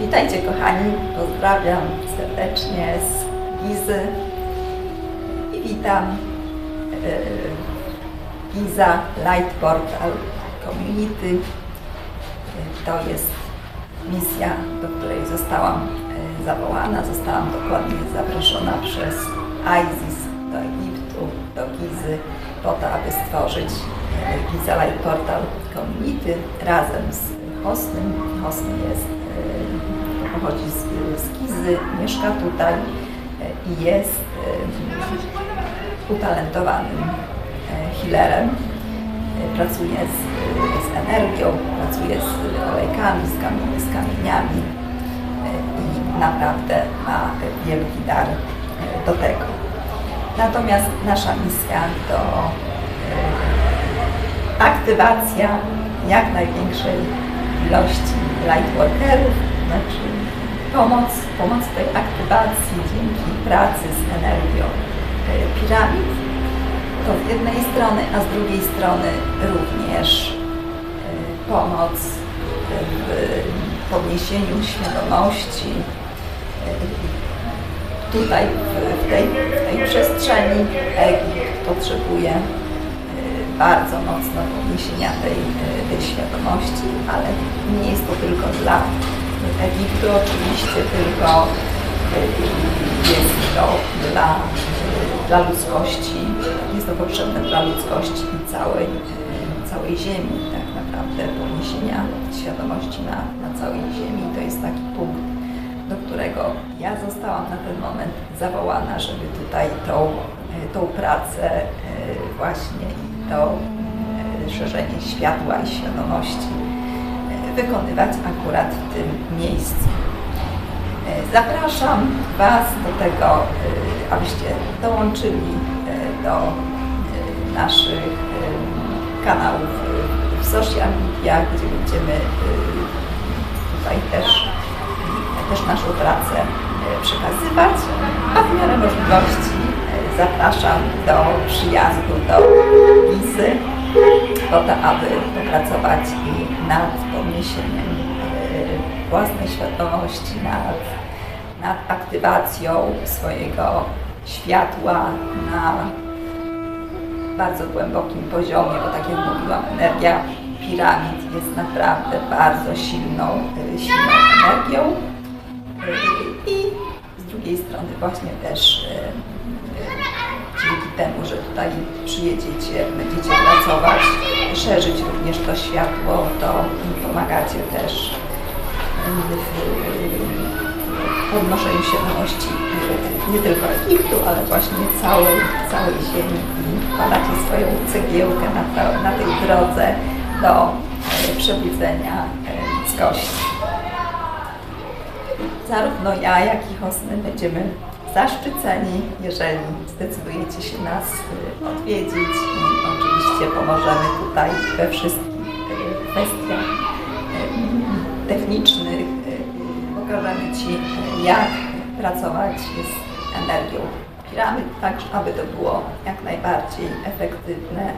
Witajcie kochani, pozdrawiam serdecznie z Gizy i witam e, Giza Light Portal Community. To jest misja, do której zostałam e, zawołana, zostałam dokładnie zaproszona przez ISIS do Egiptu, do Gizy, po to, aby stworzyć e, Giza Light Portal Community razem z Hosnym. Hosny jest, pochodzi z, z Gizy, mieszka tutaj e, i jest e, utalentowanym e, healerem. Pracuje z, z energią, pracuje z olejkami, z, z kamieniami i naprawdę ma wielki dar do tego. Natomiast nasza misja to aktywacja jak największej ilości lightworkerów, znaczy pomoc, pomoc tej aktywacji dzięki pracy z energią e, piramid. To z jednej strony, a z drugiej strony również e, pomoc w podniesieniu świadomości e, tutaj w, tej, w tej przestrzeni Egipt potrzebuje bardzo mocno podniesienia tej, e, tej świadomości, ale nie jest to tylko dla Egiptu oczywiście, tylko e, jest to dla, e, dla ludzkości, jest to potrzebne dla ludzkości i całej, całej Ziemi tak naprawdę, podniesienia świadomości na, na całej Ziemi. To jest taki punkt, do którego ja zostałam na ten moment zawołana, żeby tutaj tą, tą pracę właśnie to e, szerzenie światła i świadomości e, wykonywać akurat w tym miejscu. E, Zapraszam Was do tego, abyście dołączyli do naszych kanałów w social media, gdzie będziemy tutaj też, też naszą pracę przekazywać, a w miarę możliwości zapraszam do przyjazdu do Gizy, po to, aby popracować i nad podniesieniem e, własnej świadomości, nad, nad aktywacją swojego światła na bardzo głębokim poziomie, bo tak jak mówiłam, energia piramid jest naprawdę bardzo silną, y, silną energią. Y, I z drugiej strony właśnie też dzięki temu, że tutaj przyjedziecie, będziecie pracować, szerzyć również to światło, to pomagacie też w podnoszeniu świadomości y, nie tylko Egiptu, ale właśnie całej, całej ziemi i wkładacie swoją cegiełkę na, ta- na tej drodze do y, przebudzenia y, ludzkości. Zarówno ja, jak i Hosny będziemy zaszczyceni, jeżeli zdecydujecie się nas y, odwiedzić i oczywiście pomożemy tutaj we wszystkich y, kwestiach y, technicznych. Pokażemy Ci, jak pracować z energią piramid, tak aby to było jak najbardziej efektywne,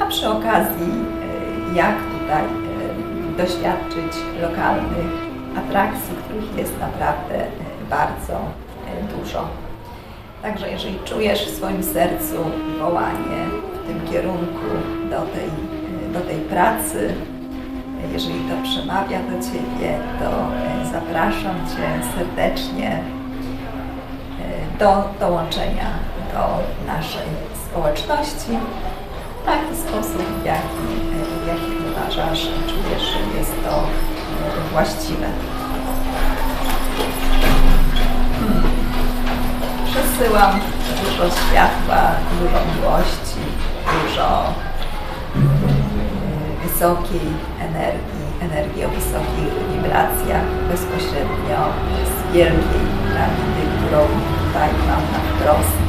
a przy okazji jak tutaj doświadczyć lokalnych atrakcji, których jest naprawdę bardzo dużo. Także jeżeli czujesz w swoim sercu wołanie w tym kierunku do tej, do tej pracy, jeżeli to przemawia do Ciebie, to y, zapraszam Cię serdecznie y, do dołączenia do naszej społeczności w taki sposób, w jaki, w jaki uważasz czujesz, że jest to y, właściwe. Przesyłam dużo światła, dużo miłości, dużo y, wysokiej energii, energii o wysokich wibracjach bezpośrednio z wielkiej piramidy, którą tutaj mam na wprost. Y,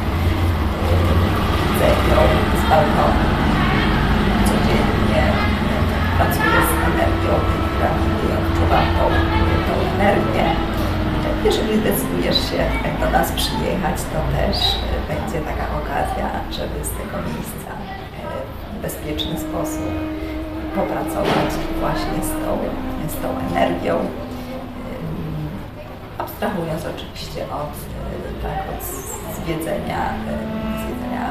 Widzę ją to też będzie taka okazja, żeby z tego miejsca e, w bezpieczny sposób popracować właśnie z tą, z tą energią. Abstrahując oczywiście od, e, tak, od zwiedzenia, e, zwiedzenia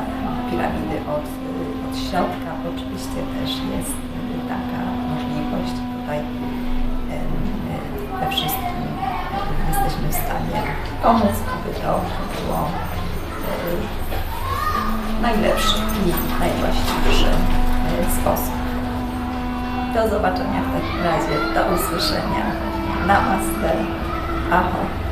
piramidy od, od środka, oczywiście też jest taka możliwość tutaj we wszystkim jesteśmy w stanie pomóc, aby to było e, najlepszy i najwłaściwszy e, sposób. Do zobaczenia w takim razie, do usłyszenia. Namaste. Ahoj.